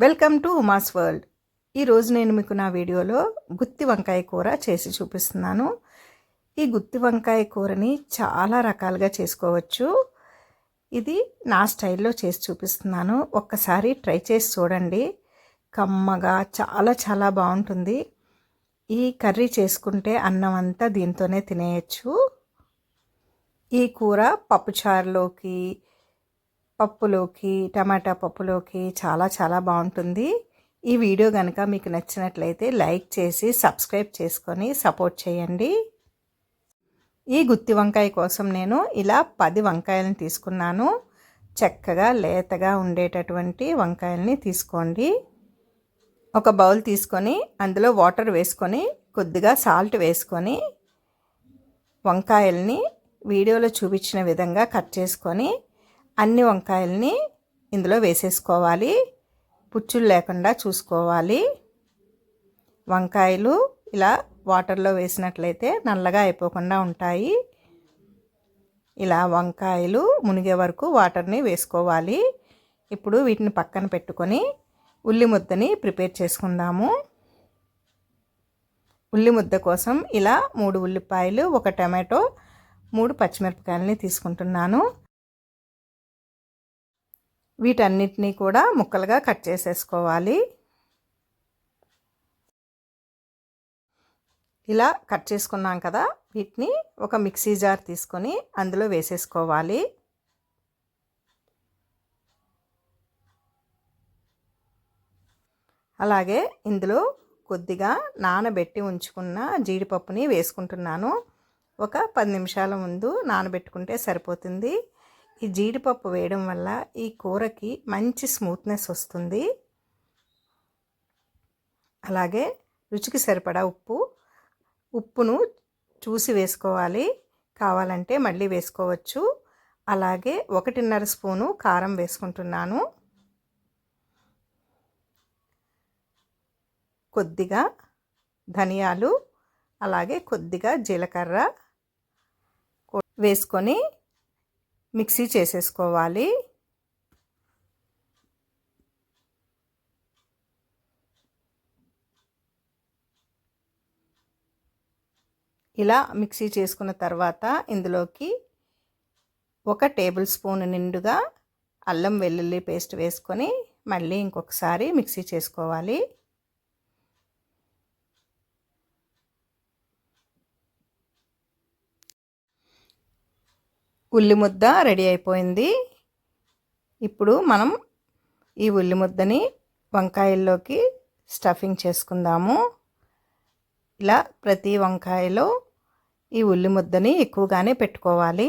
Welcome to Uma's world. ఈరోజు నేను మీకు నా వీడియోలో గుత్తి వంకాయ కూర చేసి చూపిస్తున్నాను. ఈ గుత్తి వంకాయ కూరని చాలా రకాలుగా చేసుకోవచ్చు. ఇది నా స్టైల్లో చేసి చూపిస్తున్నాను. ఒక్కసారి ట్రై చేసి చూడండి. కమ్మగా చాలా చాలా బాగుంటుంది. ఈ కర్రీ చేసుకుంటే అన్నం అంతా దీంతోనే తినేయచ్చు. ఈ కూర పప్పుచారులోకి పప్పులోకి టమాటా పప్పులోకి చాలా చాలా బాగుంటుంది. ఈ వీడియో కనుక మీకు నచ్చినట్లయితే లైక్ చేసి సబ్స్క్రైబ్ చేసుకొని సపోర్ట్ చేయండి. ఈ గుత్తి వంకాయ కోసం నేను ఇలా పది వంకాయలను తీసుకున్నాను. చక్కగా లేతగా ఉండేటటువంటి వంకాయల్ని తీసుకోండి. ఒక బౌల్ తీసుకొని అందులో వాటర్ వేసుకొని కొద్దిగా సాల్ట్ వేసుకొని వంకాయల్ని వీడియోలో చూపించిన విధంగా కట్ చేసుకొని అన్ని వంకాయల్ని ఇందులో వేసేసుకోవాలి. పుచ్చులు లేకుండా చూసుకోవాలి. వంకాయలు ఇలా వాటర్లో వేసినట్లయితే నల్లగా అయిపోకుండా ఉంటాయి. ఇలా వంకాయలు మునిగే వరకు వాటర్ని వేసుకోవాలి. ఇప్పుడు వీటిని పక్కన పెట్టుకొని ఉల్లి ముద్దని ప్రిపేర్ చేసుకుందాము. ఉల్లి ముద్ద కోసం ఇలా మూడు ఉల్లిపాయలు ఒక టమాటో మూడు పచ్చిమిరపకాయలని తీసుకుంటున్నాను. వీటన్నిటినీ కూడా ముక్కలుగా కట్ చేసేసుకోవాలి. ఇలా కట్ చేసుకున్నాం కదా వీటిని ఒక మిక్సీ జార్ తీసుకొని అందులో వేసేసుకోవాలి. అలాగే ఇందులో కొద్దిగా నానబెట్టి ఉంచుకున్న జీడిపప్పుని వేసుకుంటున్నాను. ఒక పది నిమిషాల ముందు నానబెట్టుకుంటే సరిపోతుంది. ఈ జీడిపప్పు వేయడం వల్ల ఈ కూరకి మంచి స్మూత్నెస్ వస్తుంది. అలాగే రుచికి సరిపడా ఉప్పు ఉప్పును చూసి వేసుకోవాలి. కావాలంటే మళ్ళీ వేసుకోవచ్చు. అలాగే ఒకటిన్నర స్పూను కారం వేసుకుంటున్నాను. కొద్దిగా ధనియాలు అలాగే కొద్దిగా జీలకర్ర వేసుకొని మిక్సీ చేసేసుకోవాలి. ఇలా మిక్సీ చేసుకున్న తర్వాత ఇందులోకి ఒక టేబుల్ స్పూన్ నిండుగా అల్లం వెల్లుల్లి పేస్ట్ వేసుకొని మళ్ళీ ఇంకొకసారి మిక్సీ చేసుకోవాలి. ఉల్లి ముద్ద రెడీ అయిపోయింది. ఇప్పుడు మనం ఈ ఉల్లి ముద్దని వంకాయల్లోకి స్టఫింగ్ చేసుకుందాము. ఇలా ప్రతి వంకాయలో ఈ ఉల్లి ముద్దని ఎక్కువగానే పెట్టుకోవాలి.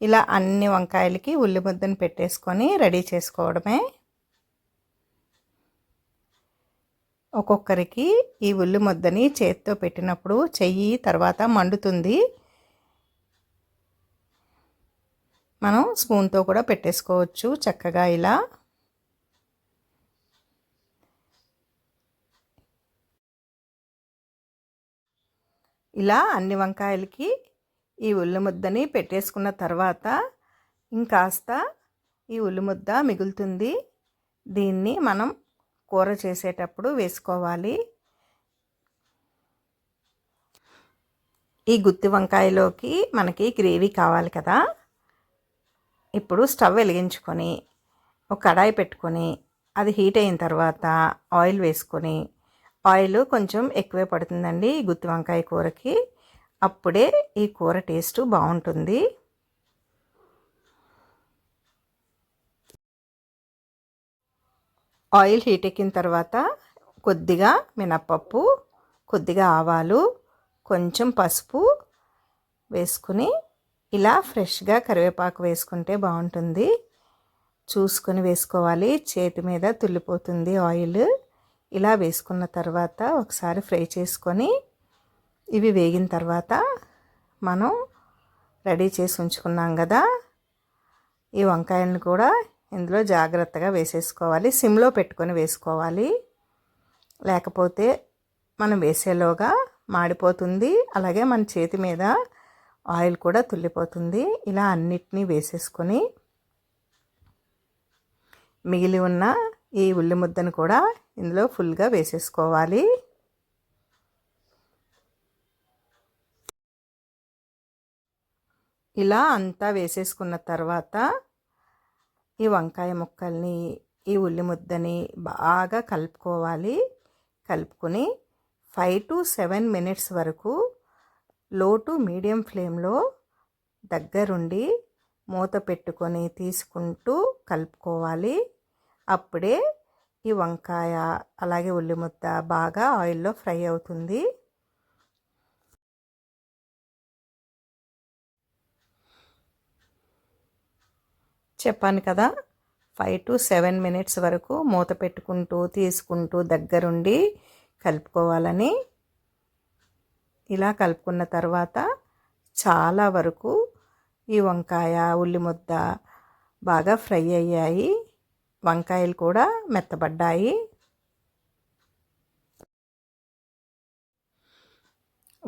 ఇలా అన్ని వంకాయలకి ఉల్లి ముద్దని పెట్టేసుకొని రెడీ చేసుకోవడమే. ఒక్కొక్కరికి ఈ ఉల్లి ముద్దని చేత్తో పెట్టినప్పుడు చెయ్యి తర్వాత మండుతుంది. మనం స్పూన్తో కూడా పెట్టేసుకోవచ్చు చక్కగా ఇలా. ఇలా అన్ని వంకాయలకి ఈ ఉల్లి ముద్దని పెట్టేసుకున్న తర్వాత ఇంకాస్త ఈ ఉల్లి ముద్ద మిగులుతుంది. దీన్ని మనం కూర చేసేటప్పుడు వేసుకోవాలి. ఈ గుత్తి వంకాయలోకి మనకి గ్రేవీ కావాలి కదా. ఇప్పుడు స్టవ్ వెలిగించుకొని ఒక కడాయి పెట్టుకొని అది హీట్ అయిన తర్వాత ఆయిల్ వేసుకొని ఆయిల్ కొంచెం ఎక్కువే పడుతుందండి ఈ గుత్తి వంకాయ కూరకి. అప్పుడే ఈ కూర టేస్ట్ బాగుంటుంది. ఆయిల్ హీట్ ఎక్కిన తర్వాత కొద్దిగా మినప్పప్పు కొద్దిగా ఆవాలు కొంచెం పసుపు వేసుకుని ఇలా ఫ్రెష్గా కరివేపాకు వేసుకుంటే బాగుంటుంది. చూసుకొని వేసుకోవాలి. చేతి మీద తుల్లిపోతుంది ఆయిల్. ఇలా వేసుకున్న తర్వాత ఒకసారి ఫ్రై చేసుకొని ఇవి వేగిన తర్వాత మనం రెడీ చేసి ఉంచుకున్నాం కదా. ఈ వంకాయలను కూడా ఇందులో జాగ్రత్తగా వేసేసుకోవాలి. సిమ్లో పెట్టుకొని వేసుకోవాలి. లేకపోతే మనం వేసేలోగా మాడిపోతుంది. అలాగే మన చేతి మీద ఆయిల్ కూడా తుల్లిపోతుంది. ఇలా అన్నిటినీ వేసేసుకొని మిగిలి ఉన్న ఈ ఉల్లి ముద్దను కూడా ఇందులో ఫుల్గా వేసేసుకోవాలి. ఇలా అంతా వేసేసుకున్న తర్వాత ఈ వంకాయ ముక్కల్ని ఈ ఉల్లి ముద్దని బాగా కలుపుకోవాలి. కలుపుకొని ఫైవ్ టు సెవెన్ మినిట్స్ వరకు లో టు మీడియం ఫ్లేమ్లో దగ్గరుండి మూత పెట్టుకొని తీసుకుంటూ కలుపుకోవాలి. అప్పుడే ఈ వంకాయ అలాగే ఉల్లి ముద్ద బాగా ఆయిల్లో ఫ్రై అవుతుంది. చెప్పాను కదా ఫైవ్ టు సెవెన్ మినిట్స్ వరకు మూత పెట్టుకుంటూ తీసుకుంటూ దగ్గరుండి కలుపుకోవాలని ఇలా కలుపుకున్న తర్వాత చాలా వరకు ఈ వంకాయ ఉల్లిముద్ద బాగా ఫ్రై అయ్యాయి. వంకాయలు కూడా మెత్తబడ్డాయి.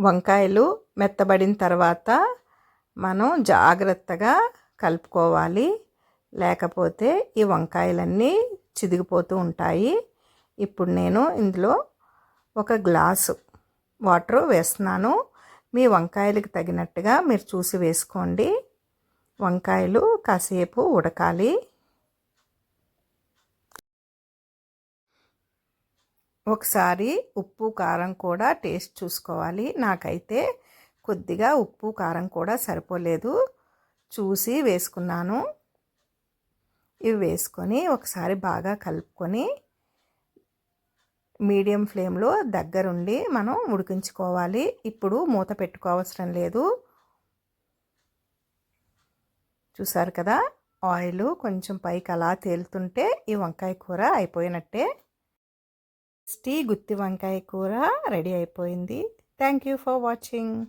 వంకాయలు మెత్తబడిన తర్వాత మనం జాగ్రత్తగా కలుపుకోవాలి. లేకపోతే ఈ వంకాయలన్నీ చిదిగిపోతూ ఉంటాయి. ఇప్పుడు నేను ఇందులో ఒక గ్లాసు వాటర్ వేస్తున్నాను. మీ వంకాయలకు తగినట్టుగా మీరు చూసి వేసుకోండి. వంకాయలు కాసేపు ఉడకాలి. ఒకసారి ఉప్పు కారం కూడా టేస్ట్ చూసుకోవాలి. నాకైతే కొద్దిగా ఉప్పు కారం కూడా సరిపోలేదు. చూసి వేసుకున్నాను. ఇవి వేసుకొని ఒకసారి బాగా కలుపుకొని మీడియం ఫ్లేమ్లో దగ్గరుండి మనం ఉడికించుకోవాలి. ఇప్పుడు మూత పెట్టుకోవసరం లేదు. చూసారు కదా? ఆయిల్ కొంచెం పైకి అలా తేలుతుంటే ఈ వంకాయ కూర అయిపోయినట్టే. స్టీ గుత్తి వంకాయ కూర రెడీ అయిపోయింది. Thank you for watching